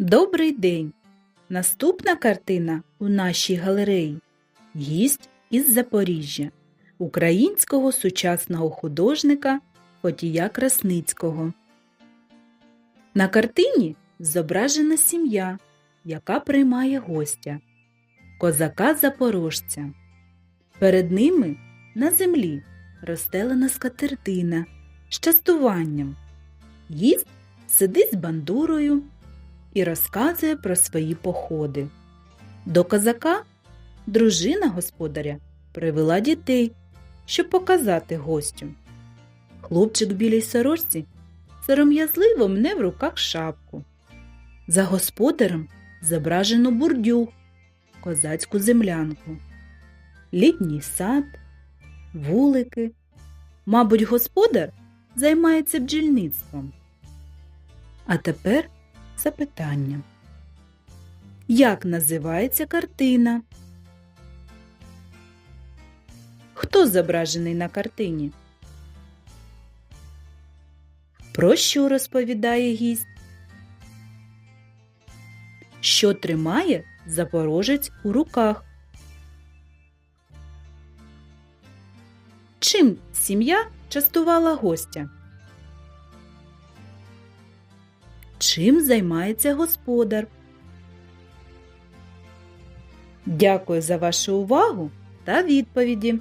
Добрий день! Наступна картина у нашій галереї Гість із Запоріжжя українського сучасного художника Фотія Красницького. На картині зображена сім'я, яка приймає гостя козака запорожця. Перед ними на землі розстелена скатертина з частуванням. Гість сидить з бандурою і розказує про свої походи. До козака дружина господаря привела дітей, щоб показати гостю. Хлопчик в білій сорочці сором'язливо мне в руках шапку. За господарем зображено бурдюг, козацьку землянку, літній сад, вулики. Мабуть, господар займається бджільництвом. А тепер запитання. Як називається картина? Хто зображений на картині? Про що розповідає гість? Що тримає запорожець у руках? Чим сім'я частувала гостя? Чим займається господар? Дякую за вашу увагу та відповіді.